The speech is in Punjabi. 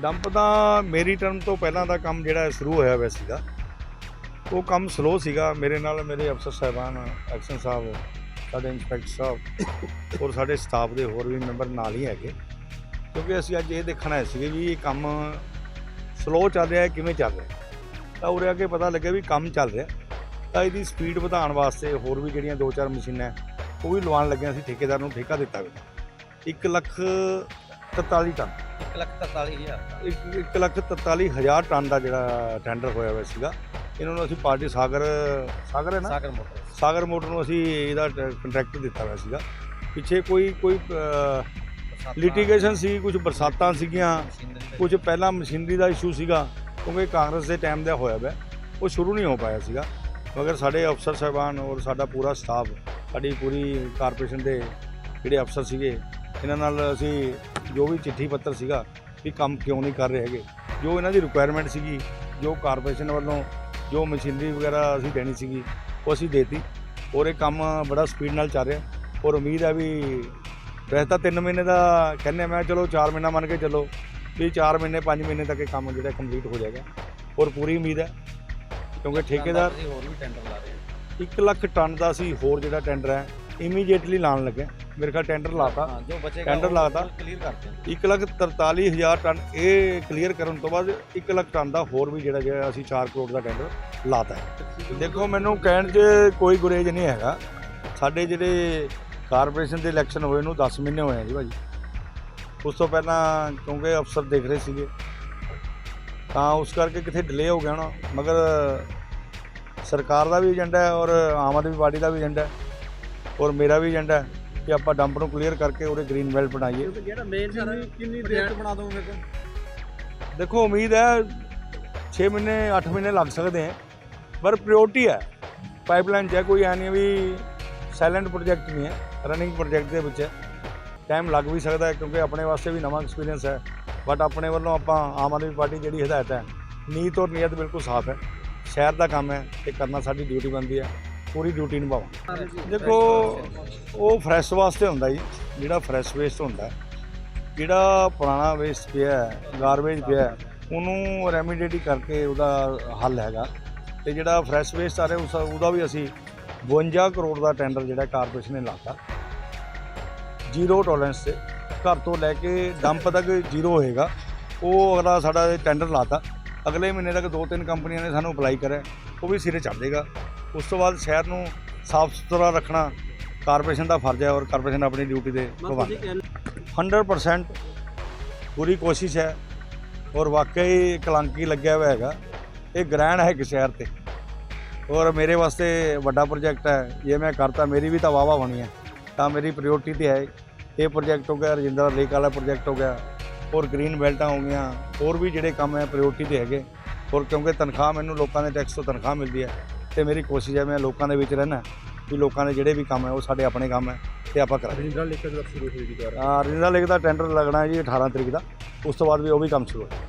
ਡੰਪ ਤਾਂ ਮੇਰੀ ਟਰਮ ਤੋਂ ਪਹਿਲਾਂ ਦਾ ਕੰਮ ਜਿਹੜਾ ਸ਼ੁਰੂ ਹੋਇਆ ਹੋਇਆ ਸੀਗਾ। ਉਹ ਕੰਮ ਸਲੋ ਸੀਗਾ। ਮੇਰੇ ਨਾਲ ਮੇਰੇ ਅਫਸਰ ਸਾਹਿਬਾਨ, ਐਕਸ਼ਨ ਸਾਹਿਬ, ਸਾਡੇ ਇੰਸਪੈਕਟਰ ਸਾਹਿਬ ਔਰ ਸਾਡੇ ਸਟਾਫ ਦੇ ਹੋਰ ਵੀ ਮੈਂਬਰ ਨਾਲ ਹੀ ਹੈਗੇ। ਕਿਉਂਕਿ ਅਸੀਂ ਅੱਜ ਇਹ ਦੇਖਣ ਆਏ ਸੀਗੇ ਵੀ ਇਹ ਕੰਮ ਸਲੋ ਚੱਲ ਰਿਹਾ ਹੈ, ਕਿਵੇਂ ਚੱਲ ਰਿਹਾ ਤਾਂ ਉਰੇ ਅੱਗੇ ਪਤਾ ਲੱਗਿਆ ਵੀ ਕੰਮ ਚੱਲ ਰਿਹਾ ਤਾਂ ਇਹਦੀ ਸਪੀਡ ਵਧਾਉਣ ਵਾਸਤੇ ਹੋਰ ਵੀ ਜਿਹੜੀਆਂ ਦੋ ਚਾਰ ਮਸ਼ੀਨਾਂ ਉਹ ਵੀ ਲਵਾਉਣ ਲੱਗਿਆ ਸੀ, ਠੇਕੇਦਾਰ ਨੂੰ ਠੇਕਾ ਦਿੱਤਾ ਗਿਆ। 1 ਲੱਖ 43 ਟਨ। 1 ਲੱਖ 43000 ਇੱਕ ਇੱਕ ਲੱਖ 43 ਹਜ਼ਾਰ ਟਨ ਦਾ ਜਿਹੜਾ ਟੈਂਡਰ ਹੋਇਆ ਹੋਇਆ ਸੀਗਾ। ਇਹਨਾਂ ਨੂੰ ਅਸੀਂ ਪਾਰਟੀ ਸਾਗਰ ਸਾਗਰ ਹੈ ਨਾ? ਸਾਗਰ ਮੋਟਰ ਸਾਗਰ ਮੋਟਰ ਨੂੰ ਅਸੀਂ ਇਹਦਾ ਕੰਟਰੈਕਟ ਦਿੱਤਾ ਹੋਇਆ ਸੀਗਾ। ਪਿੱਛੇ ਕੋਈ ਕੋਈ ਲਿਟੀਗੇਸ਼ਨ ਸੀ ਕੁਝ ਬਰਸਾਤਾਂ ਸੀਗੀਆਂ ਕੁਝ ਪਹਿਲਾਂ ਮਸ਼ੀਨਰੀ ਦਾ ਇਸ਼ੂ ਸੀਗਾ ਕਿਉਂਕਿ ਕਾਂਗਰਸ ਦੇ ਟਾਈਮ ਦਾ ਹੋਇਆ ਹੋਇਆ ਉਹ ਸ਼ੁਰੂ ਨਹੀਂ ਹੋ ਪਾਇਆ ਸੀਗਾ। ਮਗਰ ਸਾਡੇ ਅਫਸਰ ਸਾਹਿਬਾਨ ਔਰ ਸਾਡਾ ਪੂਰਾ ਸਟਾਫ ਸਾਡੀ ਪੂਰੀ ਕਾਰਪੋਰੇਸ਼ਨ ਦੇ ਜਿਹੜੇ ਅਫਸਰ ਸੀਗੇ ਇਹਨਾਂ ਨਾਲ ਅਸੀਂ ਜੋ ਵੀ ਚਿੱਠੀ ਪੱਤਰ ਸੀਗਾ ਵੀ ਕੰਮ ਕਿਉਂ ਨਹੀਂ ਕਰ ਰਹੇ ਹੈਗੇ ਜੋ ਇਹਨਾਂ ਦੀ ਰਿਕੁਆਇਰਮੈਂਟ ਸੀਗੀ ਜੋ ਕਾਰਪੋਰੇਸ਼ਨ ਵੱਲੋਂ ਜੋ ਮਸ਼ੀਨਰੀ ਵਗੈਰਾ ਅਸੀਂ ਦੇਣੀ ਸੀਗੀ ਉਹ ਅਸੀਂ ਦੇਤੀ ਔਰ ਇਹ ਕੰਮ ਬੜਾ ਸਪੀਡ ਨਾਲ ਚੱਲ ਰਿਹਾ ਔਰ ਉਮੀਦ ਹੈ ਵੀ ਵੈਸੇ ਤਾਂ 3 ਮਹੀਨੇ ਦਾ ਕਹਿੰਦੇ ਮੈਂ ਚਲੋ 4 ਮਹੀਨਾ ਮੰਨ ਕੇ ਚੱਲੋ ਵੀ 4 ਮਹੀਨੇ 5 ਮਹੀਨੇ ਤੱਕ ਇਹ ਕੰਮ ਜਿਹੜਾ ਕੰਪਲੀਟ ਹੋ ਜਾਏਗਾ ਔਰ ਪੂਰੀ ਉਮੀਦ ਹੈ ਕਿਉਂਕਿ ਠੇਕੇਦਾਰ ਹੋਰ ਵੀ ਟੈਂਡਰ ਲਾ ਰਹੇ ਹੋ 1 ਲੱਖ ਟਨ ਦਾ ਸੀ ਹੋਰ ਜਿਹੜਾ ਟੈਂਡਰ ਹੈ ਇਮੀਡੀਏਟਲੀ ਲਾਣ ਲੱਗੇ। ਮੇਰੇ ਖਿਆਲ ਟੈਂਡਰ ਲਾਤਾ। ਹਾਂ ਜੋ ਬਚੇਗਾ ਟੈਂਡਰ ਲਾਤਾ। ਕਲੀਅਰ ਕਰਦੇ 1 ਲੱਖ 43 ਹਜ਼ਾਰ ਟਨ ਇਹ ਕਲੀਅਰ ਕਰਨ ਤੋਂ ਬਾਅਦ 1 ਲੱਖ ਟਨ ਦਾ ਹੋਰ ਵੀ ਜਿਹੜਾ ਜਿਹੜਾ ਅਸੀਂ 4 ਕਰੋੜ ਦਾ ਟੈਂਡਰ ਲਾਤਾ ਹੈ। ਦੇਖੋ ਮੈਨੂੰ ਕਹਿਣ 'ਚ ਕੋਈ ਗੁਰੇਜ ਨਹੀਂ ਹੈਗਾ। ਸਾਡੇ ਜਿਹੜੇ ਕਾਰਪੋਰੇਸ਼ਨ ਦੇ ਇਲੈਕਸ਼ਨ ਹੋਏ ਨੂੰ 10 ਮਹੀਨੇ ਹੋਏ ਆ ਜੀ ਭਾਜੀ। ਉਸ ਤੋਂ ਪਹਿਲਾਂ ਕਿਉਂਕਿ ਅਫਸਰ ਦੇਖ ਰਹੇ ਸੀਗੇ। ਤਾਂ ਉਸ ਕਰਕੇ ਕਿਤੇ ਡਿਲੇ ਹੋ ਗਿਆ ਹੋਣਾ। ਮਗਰ ਸਰਕਾਰ ਦਾ ਵੀ ਏਜੰਡਾ ਹੈ ਔਰ ਆਮ ਆਦਮੀ ਪਾਰਟੀ ਦਾ ਵੀ ਏਜੰਡਾ ਹੈ। ਔਰ ਮੇਰਾ ਵੀ ਏਜੰਡਾ ਹੈ ਕਿ ਆਪਾਂ ਡੰਪ ਨੂੰ ਕਲੀਅਰ ਕਰਕੇ ਉਹਦੇ ਗ੍ਰੀਨ ਬੈਲਟ ਬਣਾਈਏ। ਜਿਹੜਾ ਮੇਨ ਸਾਰਾ ਕਿੰਨੀ ਦੇਰ ਚ ਬਣਾ ਦੋਗੇ ਫਿਰ? ਦੇਖੋ ਉਮੀਦ ਹੈ 6 ਮਹੀਨੇ 8 ਮਹੀਨੇ ਲੱਗ ਸਕਦੇ ਹੈ ਪਰ ਪ੍ਰਾਇੋਰਟੀ ਹੈ। ਪਾਈਪਲਾਈਨ 'ਚ ਹੈ ਕੋਈ ਨਹੀਂ ਵੀ ਸਾਇਲੈਂਟ ਪ੍ਰੋਜੈਕਟ ਨਹੀਂ ਹੈ ਰਨਿੰਗ ਪ੍ਰੋਜੈਕਟ ਦੇ ਵਿੱਚ। ਟਾਈਮ ਲੱਗ ਵੀ ਸਕਦਾ ਹੈ ਕਿਉਂਕਿ ਆਪਣੇ ਵਾਸਤੇ ਵੀ ਨਵਾਂ ਐਕਸਪੀਰੀਅੰਸ ਹੈ। ਬਟ ਆਪਣੇ ਵੱਲੋਂ ਆਪਾਂ ਆਮ ਆਦਮੀ ਪਾਰਟੀ ਜਿਹੜੀ ਹਦਾਇਤ ਹੈ ਨੀਤ ਔਰ ਨੀਅਤ ਬਿਲਕੁਲ ਸਾਫ਼ ਹੈ। ਸ਼ਹਿਰ ਦਾ ਕੰਮ ਹੈ ਤੇ ਕਰਨਾ ਸਾਡੀ ਡਿਊਟੀ ਬਣਦੀ ਹੈ। ਪੂਰੀ ਡਿਊਟੀ ਨਿਭਾਵਾਂ ਦੇਖੋ ਉਹ ਫਰੈਸ਼ ਵਾਸਤੇ ਹੁੰਦਾ ਜੀ ਜਿਹੜਾ ਫਰੈਸ਼ ਵੇਸਟ ਹੁੰਦਾ ਜਿਹੜਾ ਪੁਰਾਣਾ ਵੇਸਟ ਪਿਆ ਗਾਰਬੇਜ ਪਿਆ ਉਹਨੂੰ ਰੈਮੀਡੀਏਟ ਕਰਕੇ ਉਹਦਾ ਹੱਲ ਹੈਗਾ। ਤੇ ਜਿਹੜਾ ਫਰੈਸ਼ ਵੇਸਟ ਆ ਰਿਹਾ ਉਹਦਾ ਵੀ ਅਸੀਂ 52 ਕਰੋੜ ਦਾ ਟੈਂਡਰ ਜਿਹੜਾ ਕਾਰਪੋਰੇਸ਼ਨ ਨੇ ਲਾਤਾ। ਜ਼ੀਰੋ ਟੋਲਰੈਂਸ ਤੇ ਘਰ ਤੋਂ ਲੈ ਕੇ ਡੰਪ ਤੱਕ ਜ਼ੀਰੋ ਹੋਏਗਾ। ਉਹ ਅਗਲਾ ਸਾਡਾ ਟੈਂਡਰ ਲਾਤਾ। ਅਗਲੇ ਮਹੀਨੇ ਤੱਕ ਦੋ ਤਿੰਨ ਕੰਪਨੀਆਂ ਨੇ ਸਾਨੂੰ ਅਪਲਾਈ ਕਰਿਆ ਉਹ ਵੀ ਸਿਰੇ ਜਾਏਗਾ। ਉਸ ਤੋਂ ਬਾਅਦ ਸ਼ਹਿਰ ਨੂੰ ਸਾਫ਼ ਸੁਥਰਾ ਰੱਖਣਾ ਕਾਰਪੋਰੇਸ਼ਨ ਦਾ ਫਰਜ਼ ਹੈ ਔਰ ਕਾਰਪੋਰੇਸ਼ਨ ਆਪਣੀ ਡਿਊਟੀ ਦੇ ਨਿਭਾਉਂਦਾ 100% ਪੂਰੀ ਕੋਸ਼ਿਸ਼ ਹੈ ਔਰ ਵਾਕਈ ਕਲੰਕੀ ਲੱਗਿਆ ਹੋਇਆ ਹੈਗਾ। ਇਹ ਗ੍ਰਹਿਣ ਹੈ ਇੱਕ ਸ਼ਹਿਰ ਤੇ। ਔਰ ਮੇਰੇ ਵਾਸਤੇ ਵੱਡਾ ਪ੍ਰੋਜੈਕਟ ਹੈ। ਜੇ ਮੈਂ ਕਰਤਾ ਮੇਰੀ ਵੀ ਤਾਂ ਵਾਵਾ ਹੋਣੀ ਹੈ। ਤਾਂ ਮੇਰੀ ਪ੍ਰਾਇੋਰਟੀ ਤੇ ਹੈ। ਇਹ ਪ੍ਰੋਜੈਕਟ ਹੋ ਗਿਆ ਰਜਿੰਦਰਾ ਲੇਕ ਵਾਲਾ ਪ੍ਰੋਜੈਕਟ ਹੋ ਗਿਆ। ਔਰ ਗ੍ਰੀਨ ਬੈਲਟਾਂ ਹੋ ਗਈਆਂ। ਹੋਰ ਵੀ ਜਿਹੜੇ ਕੰਮ ਹੈ ਪ੍ਰਾਇੋਰਟੀ ਤੇ ਹੈਗੇ। ਔਰ ਕਿਉਂਕਿ ਤਨਖਾਹ ਮੈਨੂੰ ਲੋਕਾਂ ਦੇ ਟੈਕਸ ਤੋਂ ਤਨਖਾਹ ਮਿਲਦੀ ਹੈ। ਤੇ ਮੇਰੀ ਕੋਸ਼ਿਸ਼ ਹੈ ਮੈਂ ਲੋਕਾਂ ਦੇ ਵਿੱਚ ਰਹਿਣਾ ਵੀ ਲੋਕਾਂ ਦੇ ਜਿਹੜੇ ਵੀ ਕੰਮ ਹੈ ਉਹ ਸਾਡੇ ਆਪਣੇ ਕੰਮ ਹੈ ਤੇ ਆਪਾਂ ਕਰਾਂਗੇ। ਰਜਿੰਦਰਾ ਲਿਖ ਕੇ ਸ਼ੁਰੂ ਹੋਏਗੀ ਦੁਆਰਾ ਰਜਿੰਦਰਾ ਲੇਕ ਦਾ ਟੈਂਡਰ ਲੱਗਣਾ ਹੈ ਜੀ 18 ਤਰੀਕ ਦਾ। ਉਸ ਤੋਂ ਬਾਅਦ ਵੀ ਉਹ ਵੀ ਕੰਮ ਸ਼ੁਰੂ ਹੋਇਆ।